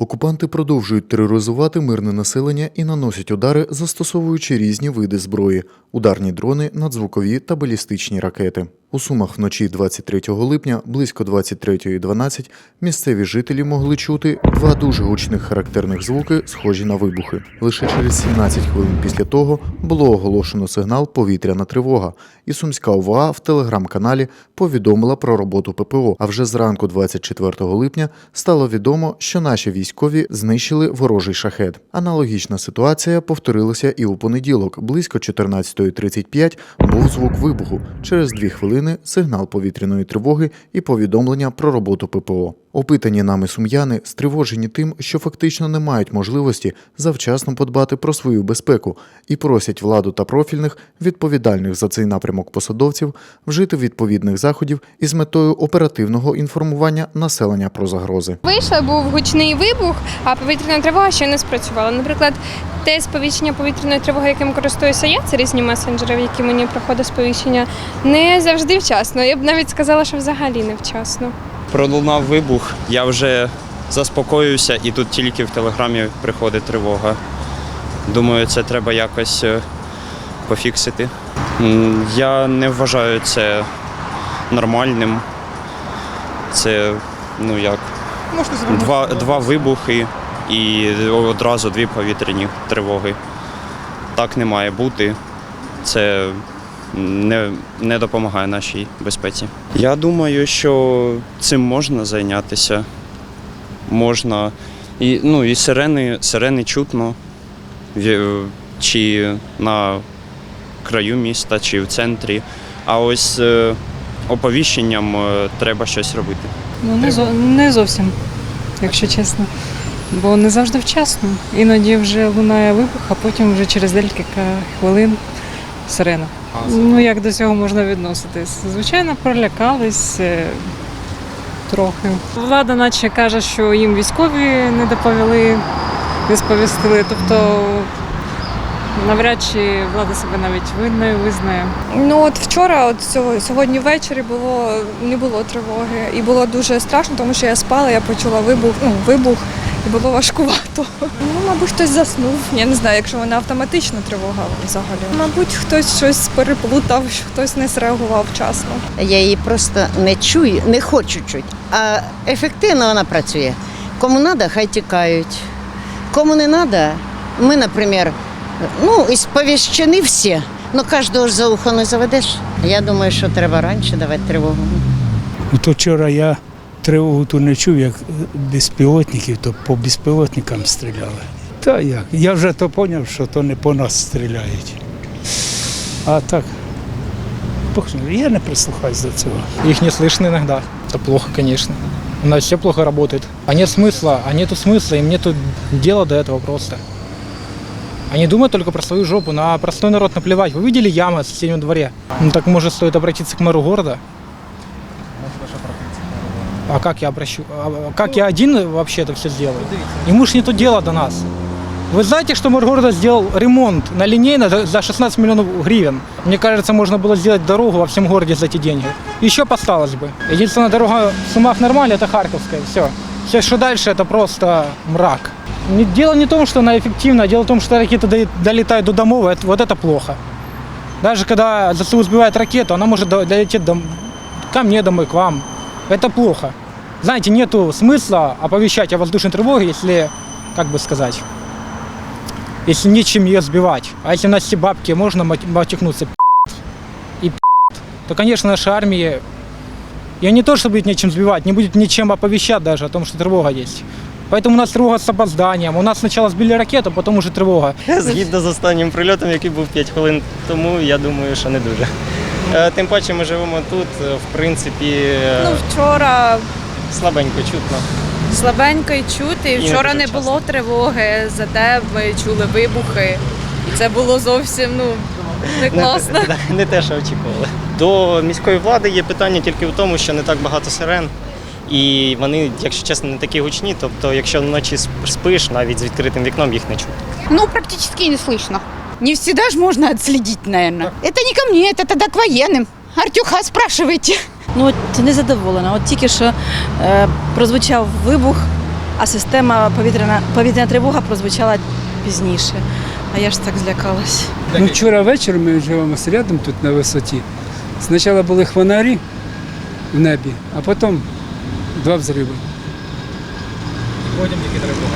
Окупанти продовжують тероризувати мирне населення і наносять удари, застосовуючи різні види зброї: ударні дрони, надзвукові та балістичні ракети. У Сумах вночі 23 липня близько 23.12 місцеві жителі могли чути два дуже гучних характерних звуки, схожі на вибухи. Лише через 17 хвилин після того було оголошено сигнал повітряна тривога, і сумська ОВА в телеграм-каналі повідомила про роботу ППО. А вже зранку 24 липня стало відомо, що наші військові знищили ворожий шахет. Аналогічна ситуація повторилася і у понеділок. Близько 14.35 був звук вибуху. Через дві хвилини сигнал повітряної тривоги і повідомлення про роботу ППО. Опитані нами сум'яни стривожені тим, що фактично не мають можливості завчасно подбати про свою безпеку і просять владу та профільних відповідальних за цей напрямок посадовців вжити відповідних заходів із метою оперативного інформування населення про загрози. Вийшла, був гучний вибух, а повітряна тривога ще не спрацювала. Наприклад, те сповіщення повітряної тривоги, яким користуюся я, це різні месенджери, в які мені приходить сповіщення, не завжди вчасно. Я б навіть сказала, що взагалі не вчасно. Пролунав вибух, я вже заспокоююся, і тут тільки в телеграмі приходить тривога. Думаю, це треба якось е, пофіксити. Я не вважаю це нормальним. Це ну як два, два вибухи і одразу дві повітряні тривоги. Так не має бути. Це не, не допомагає нашій безпеці. Я думаю, що цим можна зайнятися. Можна. І, ну, і сирени, сирени чутно, в- чи на краю міста, чи в центрі. А ось е, оповіщенням е, треба щось робити. Ну, не, зо- не зовсім, якщо чесно. Бо не завжди вчасно. Іноді вже лунає вибух, а потім вже через декілька хвилин сирена. Ну як до цього можна відноситись? Звичайно, пролякались е, трохи. Влада наче каже, що їм військові не доповіли, не сповістили. Тобто навряд чи влада себе навіть винною визнає. Ну от вчора, от цього- сьогодні ввечері було не було тривоги, і було дуже страшно, тому що я спала, я почула вибух, ну вибух, і було важкувато. Ну, мабуть, хтось заснув. Я не знаю, якщо вона автоматична тривога взагалі. Мабуть, хтось щось переплутав, що хтось не зреагував вчасно. Я її просто не чую, не хочу чути. А ефективно вона працює. Кому треба, хай тікають. Кому не треба, ми, наприклад, ну, і сповіщені всі. Ну, кожного ж за ухо не заведеш. Я думаю, що треба раніше давати тривогу. Ну, То вчора я тривогу ту не чув, як безпілотників, то по безпілотникам стріляли. Та як? Я вже то зрозумів, що то не по нас стріляють. А так, Бог знає, я не прислухаюсь до цього. Их не слышно иногда. Это плохо, конечно. У нас все плохо работает. А нет смысла, а нету смысла, им нету дела до этого просто. Они думают только про свою жопу, на простой народ наплевать. Вы видели ямы в соседнем дворе? Ну так может стоит обратиться к мэру города? А как я обращу? А как я один вообще это все сделаю? Ему ж нету дела до нас. Вы знаете, что мэр города сделал ремонт на линейно за- за 16 миллионов гривен? Мне кажется, можно было сделать дорогу во всем городе за эти деньги. Еще осталось бы. Единственная дорога в Сумах нормальная, это Харьковская. Все. Все, что дальше, это просто мрак. Не- Дело не в том, что она эффективна, дело в том, что ракеты до- долетают до домов, вот это плохо. Даже когда ЗСУ сбивает ракету, она может до- долететь до, ко мне домой, к вам. Это плохо. Знаете, нету смысла оповещать о воздушной тревоге, если, как бы сказать, если нечем ее сбивать. А если у нас все бабки, можно мат- матюкнуться «пи***т» и «пи***т», то, конечно, наша армия, ее не то, что будет нечем сбивать, не будет ничем оповещать даже о том, что тревога есть. Поэтому у нас тревога с опозданием. У нас сначала сбили ракету, потом уже тревога. Згідно з останнім прильотом, який був 5 хвилин тому, я думаю, що не дуже. Е, Тим паче ми живемо тут, е, в принципі, е, Ну, вчора слабенько чутно. слабенько й чути. І Вчора не було тривоги, зате ми чули вибухи. І це було зовсім ну, не класно. Не, те- не те, що очікували. До міської влади є питання тільки в тому, що не так багато сирен. І вони, якщо чесно, не такі гучні. Тобто, якщо вночі спиш, навіть з відкритим вікном їх не чути. Ну, практически не слышно. Не всегда же можно отследить, наверное. Это не ко мне, это тогда к военным. Артюха, спрашивайте. Ну от незадоволена. От тільки що е, прозвучав вибух, а система повітряна, повітряна тривога прозвучала пізніше. А я ж так злякалась. Ну, вчора ввечері ми живемо рядом тут на висоті. Спочатку були хвонарі в небі, а потім два взриви. Потім тільки тривога.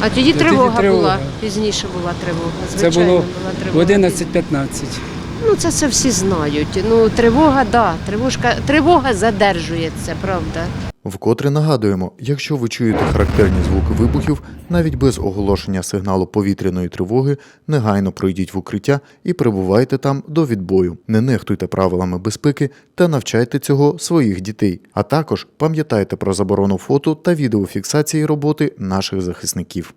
А тоді Тоді тривога, тривога. була. Пізніше була тривога. Це Звичайно, було була в тривога. 11.15. Ну це все всі знають. Ну тривога, да, тривожка, тривога задержується, правда. Вкотре нагадуємо, якщо ви чуєте характерні звуки вибухів, навіть без оголошення сигналу повітряної тривоги, негайно пройдіть в укриття і перебувайте там до відбою. Не нехтуйте правилами безпеки та навчайте цього своїх дітей. А також пам'ятайте про заборону фото та відеофіксації роботи наших захисників.